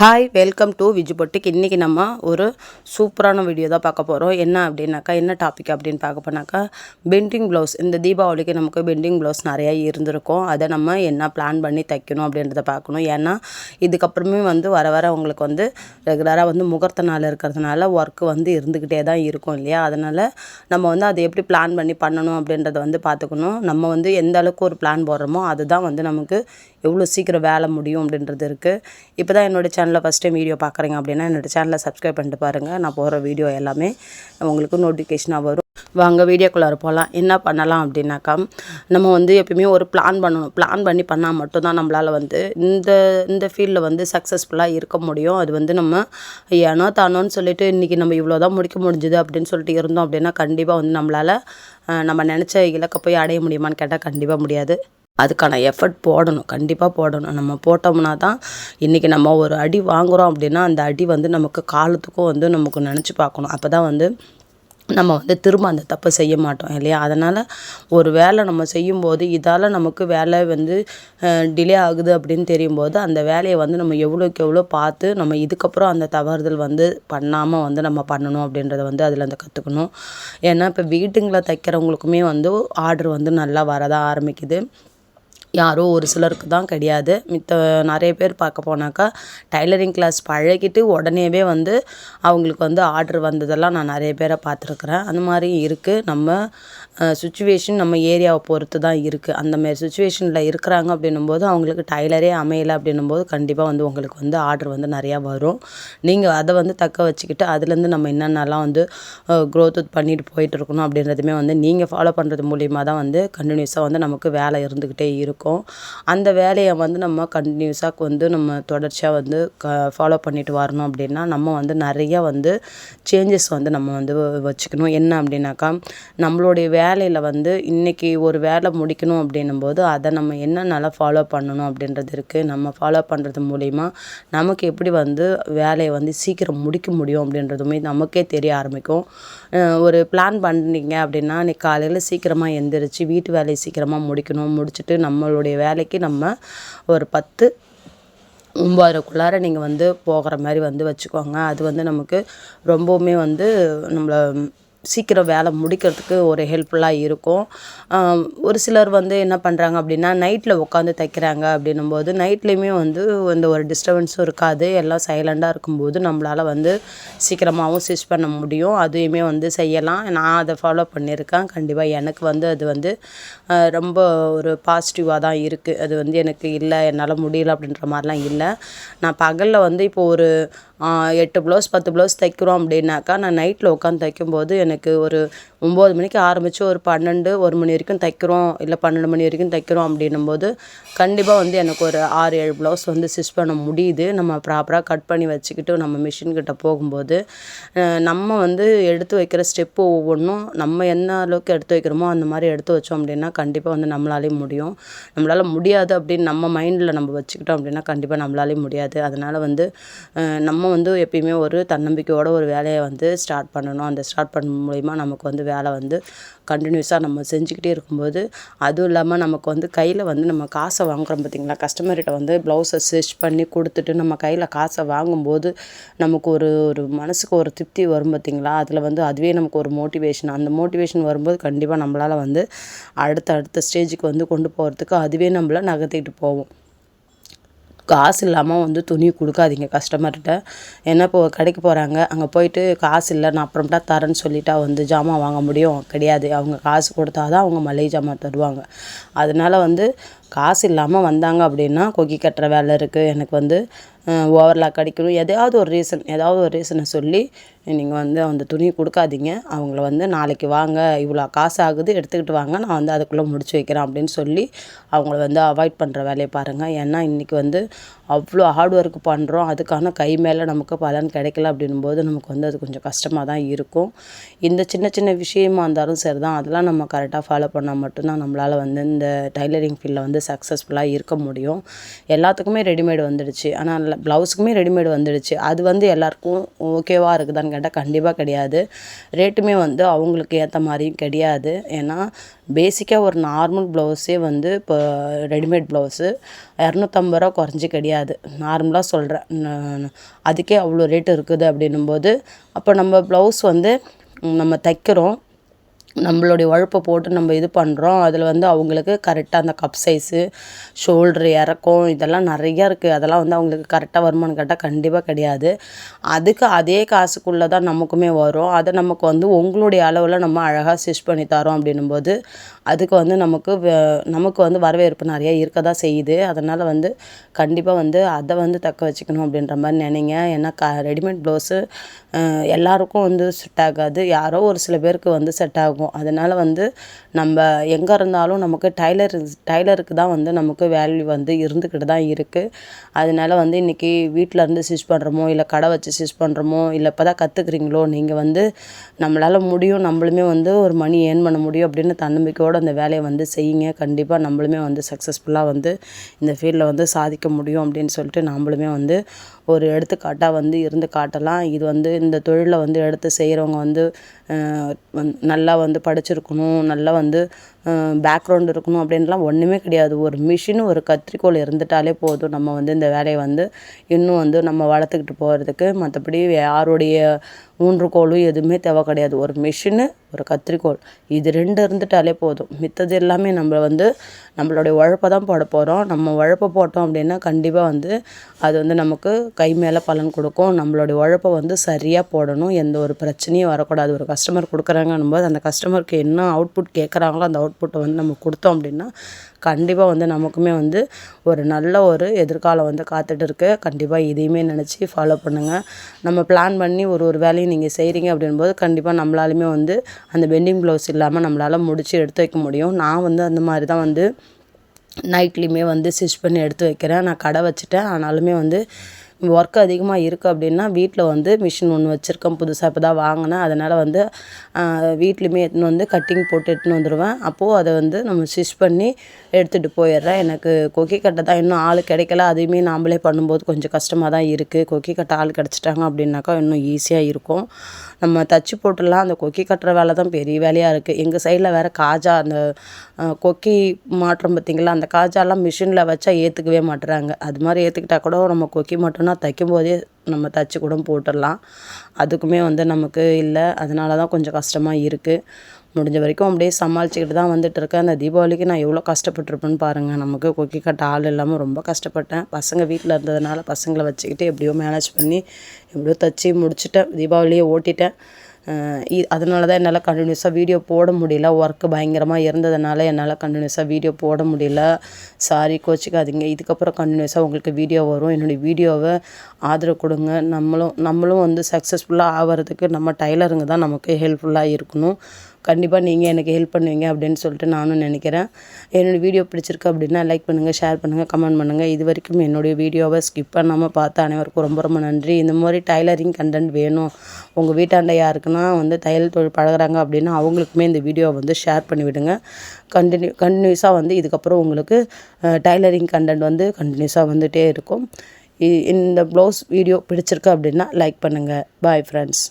Hi welcome to Viju boutique இன்றைக்கி நம்ம ஒரு சூப்பரான வீடியோ தான் பார்க்க போகிறோம் என்ன அப்படின்னாக்கா என்ன டாபிக் அப்படின்னு பார்க்க போனாக்கா பெண்டிங் ப்ளவுஸ் இந்த தீபாவளிக்கு நமக்கு பெண்டிங் ப்ளவுஸ் நிறையா இருந்திருக்கும். அதை நம்ம என்ன பிளான் பண்ணி தைக்கணும் அப்படின்றத பார்க்கணும். ஏன்னா இதுக்கப்புறமே வந்து வர வர உங்களுக்கு வந்து ரெகுலராக வந்து முகூர்த்த நாள் இருக்கிறதுனால ஒர்க்கு வந்து இருந்துக்கிட்டே தான் இருக்கும் இல்லையா? அதனால் நம்ம வந்து அதை எப்படி பிளான் பண்ணி பண்ணணும் அப்படின்றத வந்து பார்த்துக்கணும். நம்ம வந்து எந்த அளவுக்கு ஒரு பிளான் போடுறோமோ அதுதான் வந்து நமக்கு எவ்வளோ சீக்கிரம் வேலை முடியும் அப்படின்றது இருக்குது இப்போ தான் என்னோடய சேனலில் ஃபஸ்ட் டைம் வீடியோ பார்க்குறீங்க அப்படின்னா என்னோடய சேனலை சப்ஸ்கிரைப் பண்ணிட்டு பாருங்கள் நான் போகிற வீடியோ எல்லாமே உங்களுக்கு நோட்டிஃபிகேஷனாக வரும். வாங்க வீடியோக்குள்ளார போகலாம் என்ன பண்ணலாம் அப்படின்னாக்கா நம்ம வந்து எப்பயுமே ஒரு பிளான் பண்ணணும். பிளான் பண்ணி பண்ணால் மட்டும்தான் நம்மளால் வந்து இந்த இந்த ஃபீல்டில் வந்து சக்ஸஸ்ஃபுல்லாக இருக்க முடியும். அது வந்து நம்ம ஏனோ தானோன்னு சொல்லிட்டு இன்றைக்கி நம்ம இவ்வளோ தான் முடிக்க முடிஞ்சுது அப்படின்னு சொல்லிட்டு இருந்தோம் அப்படின்னா கண்டிப்பாக வந்து நம்மளால் நம்ம நினச்ச இலக்கை போய் அடைய முடியுமான்னு கேட்டால் கண்டிப்பாக முடியாது. அதுக்கான எஃபர்ட் போடணும். கண்டிப்பாக போடணும். நம்ம போட்டோம்னா தான் இன்றைக்கி நம்ம ஒரு அடி வாங்குகிறோம் அப்படின்னா அந்த அடி வந்து நமக்கு காலத்துக்கும் வந்து நமக்கு நினச்சி பார்க்கணும். அப்போ தான் வந்து நம்ம வந்து திரும்ப அந்த தப்பை செய்ய மாட்டோம் இல்லையா? அதனால் ஒரு வேலை நம்ம செய்யும்போது இதால் நமக்கு வேலை வந்து டிலே ஆகுது அப்படின்னு தெரியும்போது அந்த வேலையை வந்து நம்ம எவ்வளோக்கு எவ்வளோ பார்த்து நம்ம இதுக்கப்புறம் அந்த தவறுதல் வந்து பண்ணாமல் வந்து நம்ம பண்ணணும் அப்படின்றத வந்து அதில் வந்து கற்றுக்கணும் ஏன்னா இப்போ வீட்டுங்களை தைக்கிறவங்களுக்குமே வந்து ஆர்டர் வந்து நல்லா வரதான் ஆரம்பிக்குது. யாரோ ஒரு சிலருக்கு தான் கிடையாது. மித்த நிறைய பேர் பார்க்க போனாக்கா டைலரிங் கிளாஸ் பழகிட்டு உடனேவே வந்து அவங்களுக்கு வந்து ஆர்டர் வந்ததெல்லாம் நான் நிறைய பேரை பார்த்துருக்குறேன். அந்த மாதிரி இருக்குது நம்ம சுச்சுவேஷன் நம்ம ஏரியாவை பொறுத்து தான் இருக்குது அந்தமாரி சுச்சுவேஷனில் இருக்கிறாங்க அப்படின்னும்போது அவங்களுக்கு டைலரே அமையலை அப்படின்னும்போது கண்டிப்பாக வந்து உங்களுக்கு வந்து ஆர்டர் வந்து நிறையா வரும். நீங்கள் அதை வந்து தக்க வச்சுக்கிட்டு அதுலேருந்து நம்ம என்னென்னலாம் வந்து க்ரோத் பண்ணிட்டு போயிட்டு இருக்கணும் அப்படின்றதுமே வந்து நீங்கள் ஃபாலோ பண்ணுறது மூலியமாக தான் வந்து கண்டினியூஸாக வந்து நமக்கு வேலை இருந்துக்கிட்டே இருக்கும். அந்த வேலையை வந்து நம்ம கண்டினியூஸாக வந்து நம்ம தொடர்ச்சியாக வந்து க ஃபாலோ பண்ணிட்டு வரணும் அப்படின்னா நம்ம வந்து நிறையா வந்து சேஞ்சஸ் வந்து நம்ம வந்து வச்சுக்கணும். என்ன அப்படின்னாக்கா நம்மளுடைய வேலையில் வந்து இன்றைக்கி ஒரு வேலை முடிக்கணும் அப்படின்னும்போது அதை நம்ம என்னென்னலாம் ஃபாலோ பண்ணணும் அப்படின்றது இருக்குது நம்ம ஃபாலோ பண்ணுறது மூலிமா நமக்கு எப்படி வந்து வேலையை வந்து சீக்கிரம் முடிக்க முடியும் அப்படின்றதுமே நமக்கே தெரிய ஆரம்பிக்கும். ஒரு பிளான் பண்ணீங்க அப்படின்னா இன்னைக்கு காலையில் சீக்கிரமாக எந்திரிச்சு வீட்டு வேலையை சீக்கிரமாக முடிக்கணும். முடிச்சுட்டு நம்ம அவங்களுடைய வேலைக்கு நம்ம ஒரு பத்து ஒம்பதுக்குள்ளார நீங்கள் வந்து போகிற மாதிரி வந்து வச்சுக்கோங்க. அது வந்து நமக்கு ரொம்பவுமே வந்து நம்மளை சீக்கிரம் வேலை முடிக்கிறதுக்கு ஒரு ஹெல்ப்ஃபுல்லாக இருக்கும். ஒரு சிலர் வந்து என்ன பண்ணுறாங்க அப்படின்னா நைட்டில் உட்காந்து தைக்கிறாங்க அப்படின்னும்போது நைட்லேயுமே வந்து இந்த ஒரு டிஸ்டர்பன்ஸும் இருக்காது. எல்லாம் சைலண்டாக இருக்கும்போது நம்மளால் வந்து சீக்கிரமாகவும் ஸ்டிச் பண்ண முடியும். அதையுமே வந்து செய்யலாம். நான் அதை ஃபாலோ பண்ணியிருக்கேன். கண்டிப்பாக எனக்கு வந்து அது வந்து ரொம்ப ஒரு பாசிட்டிவாக தான் இருக்குது அது வந்து எனக்கு இல்லை என்னால் முடியல அப்படின்ற மாதிரிலாம் இல்லை. நான் பகலில் வந்து இப்போ ஒரு எட்டு ப்ளவுஸ் பத்து ப்ளவுஸ் தைக்கிறோம் அப்படின்னாக்கா நான் நைட்டில் உட்காந்து தைக்கும்போது எனக்கு ஒரு ஒம்பது மணிக்கு ஆரம்பித்து ஒரு பன்னெண்டு ஒரு மணி வரைக்கும் தைக்கிறோம் இல்லை பன்னெண்டு மணி வரைக்கும் தைக்கிறோம் அப்படின்னும்போது கண்டிப்பாக வந்து எனக்கு ஒரு ஆறு ஏழு ப்ளவுஸ் வந்து ஸ்டிச் பண்ண முடியுது. நம்ம ப்ராப்பராக கட் பண்ணி வச்சுக்கிட்டு நம்ம மிஷின்கிட்ட போகும்போது நம்ம வந்து எடுத்து வைக்கிற ஸ்டெப்பு ஒவ்வொன்றும் நம்ம என்ன அளவுக்கு எடுத்து வைக்கிறோமோ அந்த மாதிரி எடுத்து வச்சோம் அப்படின்னா கண்டிப்பாக வந்து நம்மளாலே முடியும். நம்மளால் முடியாது அப்படின்னு நம்ம மைண்டில் நம்ம வச்சுக்கிட்டோம் அப்படின்னா கண்டிப்பாக நம்மளாலே முடியாது. அதனால் வந்து நம்ம வந்து எப்பயுமே ஒரு தன்னம்பிக்கையோட ஒரு வேலையை வந்து ஸ்டார்ட் பண்ணணும். அந்த ஸ்டார்ட் பண்ண மூலிமா நமக்கு வந்து வேலை வந்து கண்டினியூஸாக நம்ம செஞ்சுக்கிட்டே இருக்கும்போது அதுவும் இல்லாமல் நமக்கு வந்து கையில் வந்து நம்ம காசை வாங்குறோம் பார்த்தீங்களா கஸ்டமர்கிட்ட வந்து ப்ளவுஸை ஸ்டிச் பண்ணி கொடுத்துட்டு நம்ம கையில் காசை வாங்கும்போது நமக்கு ஒரு ஒரு மனசுக்கு ஒரு திருப்தி வரும் பார்த்தீங்களா அதில் வந்து அதுவே நமக்கு ஒரு மோட்டிவேஷன் அந்த மோட்டிவேஷன் வரும்போது கண்டிப்பாக நம்மளால் வந்து அடுத்த அடுத்த ஸ்டேஜுக்கு வந்து கொண்டு போகிறதுக்கு அதுவே நம்மளை நகர்த்திக்கிட்டு போவோம் காசு இல்லாமல் வந்து துணி கொடுக்காதீங்க கஸ்டமர்கிட்ட. ஏன்னா இப்போ கடைக்கு போகிறாங்க அங்கே போயிட்டு காசு இல்லை நான் அப்புறம்ட்டா தரேன்னு சொல்லிட்டா வந்து ஜாமான் வாங்க முடியும். கிடையாது. அவங்க காசு கொடுத்தா தான் அவங்க மளிகை ஜாமான் தருவாங்க. அதனால வந்து காசு இல்லாமல் வந்தாங்க அப்படின்னா கொக்கி கட்டுற வேலை இருக்குது எனக்கு வந்து ஓவர்லாக் அடிக்கணும். எதையாவது ஒரு ரீசன் ஏதாவது ஒரு ரீசனை சொல்லி நீங்கள் வந்து அந்த துணியை கொடுக்காதீங்க. அவங்கள வந்து நாளைக்கு வாங்க. இவ்வளோ காசு ஆகுது எடுத்துக்கிட்டு வாங்க. நான் வந்து அதுக்குள்ளே முடிச்சு வைக்கிறேன் அப்படின்னு சொல்லி அவங்கள வந்து அவாய்ட் பண்ணுற வேலையை பாருங்கள் ஏன்னா இன்றைக்கி வந்து அவ்வளோ ஹார்ட் ஒர்க் பண்ணுறோம் அதுக்கான கை மேலே நமக்கு பலன் கிடைக்கல அப்படின்னும்போது நமக்கு வந்து அது கொஞ்சம் கஷ்டமாக தான் இருக்கும். இந்த சின்ன சின்ன விஷயமா இருந்தாலும் சரி தான் அதெல்லாம் நம்ம கரெக்டாக ஃபாலோ பண்ணால் மட்டும்தான் நம்மளால் வந்து இந்த டைலரிங் ஃபீல்டில் வந்து வந்து சக்ஸஸ்ஃபுல்லாக இருக்க முடியும். எல்லாத்துக்குமே ரெடிமேடு வந்துடுச்சு. ஆனால் ப்ளவுஸுக்குமே ரெடிமேடு வந்துடுச்சு. அது வந்து எல்லாருக்கும் ஓகேவாக இருக்குதான்னு கேட்டால் கண்டிப்பாக கிடையாது. ரேட்டுமே வந்து அவங்களுக்கு ஏற்ற மாதிரியும் கிடையாது. ஏன்னா பேசிக்காக ஒரு நார்மல் ப்ளவுஸே வந்து இப்போ ரெடிமேட் ப்ளவுஸு இரநூத்தம்பது ரூபா குறைஞ்சி கிடையாது. நார்மலாக சொல்கிறேன் அதுக்கே அவ்வளோ ரேட்டு இருக்குது அப்படின்னும்போது அப்போ நம்ம ப்ளவுஸ் வந்து நம்ம தைக்கிறோம். நம்மளுடைய உழைப்பை போட்டு நம்ம இது பண்ணுறோம் அதில் வந்து அவங்களுக்கு கரெக்டாக அந்த கப் சைஸு ஷோல்ட்ரு இறக்கம் இதெல்லாம் நிறையா இருக்குது அதெல்லாம் வந்து அவங்களுக்கு கரெக்டாக வருமானம் கேட்டால் கண்டிப்பாக கிடையாது. அதுக்கு அதே காசுக்குள்ளே தான் நமக்குமே வரும். அதை நமக்கு வந்து உங்களுடைய அளவில் நம்ம அழகாக ஸ்டிச் பண்ணி தரோம் அப்படின்னும்போது அதுக்கு வந்து நமக்கு நமக்கு வந்து வரவேற்பு நிறையா இருக்க தான் செய்யுது. அதனால் வந்து கண்டிப்பாக வந்து அதை வந்து தக்க வச்சுக்கணும் அப்படின்ற மாதிரி நினைங்க. ஏன்னா க ரெடிமேட் ப்ளவுஸு எல்லாருக்கும் வந்து செட் ஆகாது. யாரோ ஒரு சில பேருக்கு வந்து செட் ஆகும். அதனால் வந்து நம்ம எங்கே இருந்தாலும் நமக்கு டைலர் டைலருக்கு தான் வந்து நமக்கு வேல்யூ வந்து இருந்துக்கிட்டு தான் இருக்குது அதனால வந்து இன்றைக்கி வீட்டில் இருந்து ஸ்டிச் பண்ணுறோமோ இல்லை கடை வச்சு ஸ்டிச் பண்ணுறோமோ இல்லை இப்போ தான் கற்றுக்குறீங்களோ நீங்கள் வந்து நம்மளால் முடியும் நம்மளுமே வந்து ஒரு மணி ஏர்ன் பண்ண முடியும் அப்படின்னு தன்னம்பிக்கையோடு அந்த வேலையை வந்து செய்யுங்க. கண்டிப்பாக நம்மளுமே வந்து சக்ஸஸ்ஃபுல்லாக வந்து இந்த ஃபீல்டில் வந்து சாதிக்க முடியும் அப்படின்னு சொல்லிட்டு நம்மளுமே வந்து ஒரு எடுத்துக்காட்டாக வந்து இருந்து காட்டலாம். இது வந்து இந்த தொழிலை வந்து எடுத்து செய்கிறவங்க வந்து வந் நல்லா வந்து படிச்சிருக்கணும். நல்லா வந்து பேக்ரவுண்ட் இருக்கணும் அப்படின்லாம் ஒன்றுமே கிடையாது. ஒரு மிஷின் ஒரு கத்திரிக்கோல் இருந்துட்டாலே போதும். நம்ம வந்து இந்த வேலையை வந்து இன்னும் வந்து நம்ம வளர்த்துக்கிட்டு போகிறதுக்கு மற்றபடி யாருடைய ஊன்றுகோலும் எதுவுமே தேவை கிடையாது. ஒரு மிஷினு ஒரு கத்திரிக்கோள் இது ரெண்டு இருந்துட்டாலே போதும். மித்தது எல்லாமே நம்ம வந்து நம்மளுடைய உழைப்பை தான் போட போகிறோம் நம்ம உழைப்பை போட்டோம் அப்படின்னா கண்டிப்பாக வந்து அது வந்து நமக்கு கை மேலே பலன் கொடுக்கும். நம்மளுடைய உழைப்பை வந்து சரியாக போடணும். எந்த ஒரு பிரச்சனையும் வரக்கூடாது. ஒரு கஸ்டமர் கொடுக்குறாங்கன்னும் போது அந்த கஸ்டமருக்கு என்ன அவுட்புட் கேட்குறாங்களோ அந்த அவுட்புட்டை வந்து நம்ம கொடுத்தோம் அப்படின்னா கண்டிப்பாக வந்து நமக்குமே வந்து ஒரு நல்ல ஒரு எதிர்காலம் வந்து காத்துட்டு இருக்கு கண்டிப்பாக இதையுமே நினச்சி ஃபாலோ பண்ணுங்கள் நம்ம பிளான் பண்ணி ஒரு ஒரு வேலையும் நீங்கள் செய்கிறீங்க அப்படின்போது கண்டிப்பாக நம்மளாலுமே வந்து அந்த பெண்டிங் ப்ளவுஸ் இல்லாமல் நம்மளால் முடித்து எடுத்து வைக்க முடியும். நான் வந்து அந்த மாதிரி தான் வந்து நைட்லேயுமே வந்து ஸ்டிச் பண்ணி எடுத்து வைக்கிறேன். நான் கடை வச்சுட்டேன். ஆனாலுமே வந்து ஒர்க் அதிகமாக இருக்குது அப்படின்னா வீட்டில் வந்து மிஷின் ஒன்று வச்சுருக்கேன் புதுசாக இப்போ தான் வாங்கினேன். அதனால் வந்து வீட்லேயுமே எடுத்துன்னு வந்து கட்டிங் போட்டு எடுத்துன்னு வந்துடுவேன் அப்போது அதை வந்து நம்ம ஸ்டிச் பண்ணி எடுத்துகிட்டு போயிடுறேன். எனக்கு கொக்கி கட்டை தான் இன்னும் ஆள் கிடைக்கல. அதையுமே நாம்ளே பண்ணும்போது கொஞ்சம் கஷ்டமாக தான் இருக்குது கொக்கி கட்டை ஆள் கிடச்சிட்டாங்க அப்படின்னாக்கா இன்னும் ஈஸியாக இருக்கும். நம்ம தச்சு போட்டுலாம் அந்த கொக்கி கட்டுற வேலை தான் பெரிய வேலையாக இருக்குது எங்கள் சைடில் வேறு காஜா அந்த கொக்கி மாற்றம் பார்த்திங்களா? அந்த காஜாலாம் மிஷினில் வச்சா ஏற்றுக்கவே மாட்டுறாங்க. அது மாதிரி ஏற்றுக்கிட்டா கூட நம்ம கொக்கி மாட்டோம்னா தைக்கும் போதே நம்ம தைச்சி கூட போட்டுடலாம். அதுக்குமே வந்து நமக்கு இல்லை. அதனால தான் கொஞ்சம் கஷ்டமாக இருக்குது முடிஞ்ச வரைக்கும் அப்படியே சமாளிச்சுக்கிட்டு தான் வந்துட்டு இருக்கேன் அந்த தீபாவளிக்கு நான் எவ்வளோ கஷ்டப்பட்டுருப்பேன்னு பாருங்கள் நமக்கு கொக்கி கட்ட ஆள் இல்லாமல் ரொம்ப கஷ்டப்பட்டேன். பசங்க வீட்டில் இருந்ததுனால பசங்களை வச்சுக்கிட்டு எப்படியோ மேனேஜ் பண்ணி எப்படியோ தச்சு முடிச்சுட்டேன். தீபாவளியை ஓட்டிட்டேன். அதனால தான் என்னால் கண்டினியூஸாக வீடியோ போட முடியல. ஒர்க்கு பயங்கரமாக இருந்ததுனால என்னால் கண்டினியூஸாக வீடியோ போட முடியல. சாரி கோச்சிக்காதீங்க. இதுக்கப்புறம் கண்டினியூஸாக உங்களுக்கு வீடியோ வரும். என்னுடைய வீடியோவை ஆதரவு கொடுங்க. நம்மளும் நம்மளும் வந்து சக்ஸஸ்ஃபுல்லாக ஆகிறதுக்கு நம்ம டைலருங்க தான் நமக்கு ஹெல்ப்ஃபுல்லாக இருக்கணும். கண்டிப்பாக நீங்கள் எனக்கு ஹெல்ப் பண்ணுவீங்க அப்படின்னு சொல்லிட்டு நானும் நினைக்கிறேன். என்னோடய வீடியோ பிடிச்சிருக்கு அப்படின்னா லைக் பண்ணுங்கள் ஷேர் பண்ணுங்கள் கமெண்ட் பண்ணுங்கள் இது வரைக்கும் என்னுடைய வீடியோவை ஸ்கிப் பண்ணாமல் பார்த்த அனைவருக்கும் ரொம்ப ரொம்ப நன்றி. இந்த மாதிரி டைலரிங் கண்டென்ட் வேணும். உங்கள் வீட்டாண்ட யாருக்குன்னா வந்து தையல் தொழில் பழகுறாங்க அப்படின்னா அவங்களுக்குமே இந்த வீடியோவை வந்து ஷேர் பண்ணிவிடுங்க கண்டினியூ கண்டினியூஸாக வந்து இதுக்கப்புறம் உங்களுக்கு டைலரிங் கண்டென்ட் வந்து கண்டினியூஸாக வந்துகிட்டே இருக்கும். இந்த ப்ளவுஸ் வீடியோ பிடிச்சிருக்கு அப்படின்னா லைக் பண்ணுங்கள் பாய் ஃப்ரெண்ட்ஸ்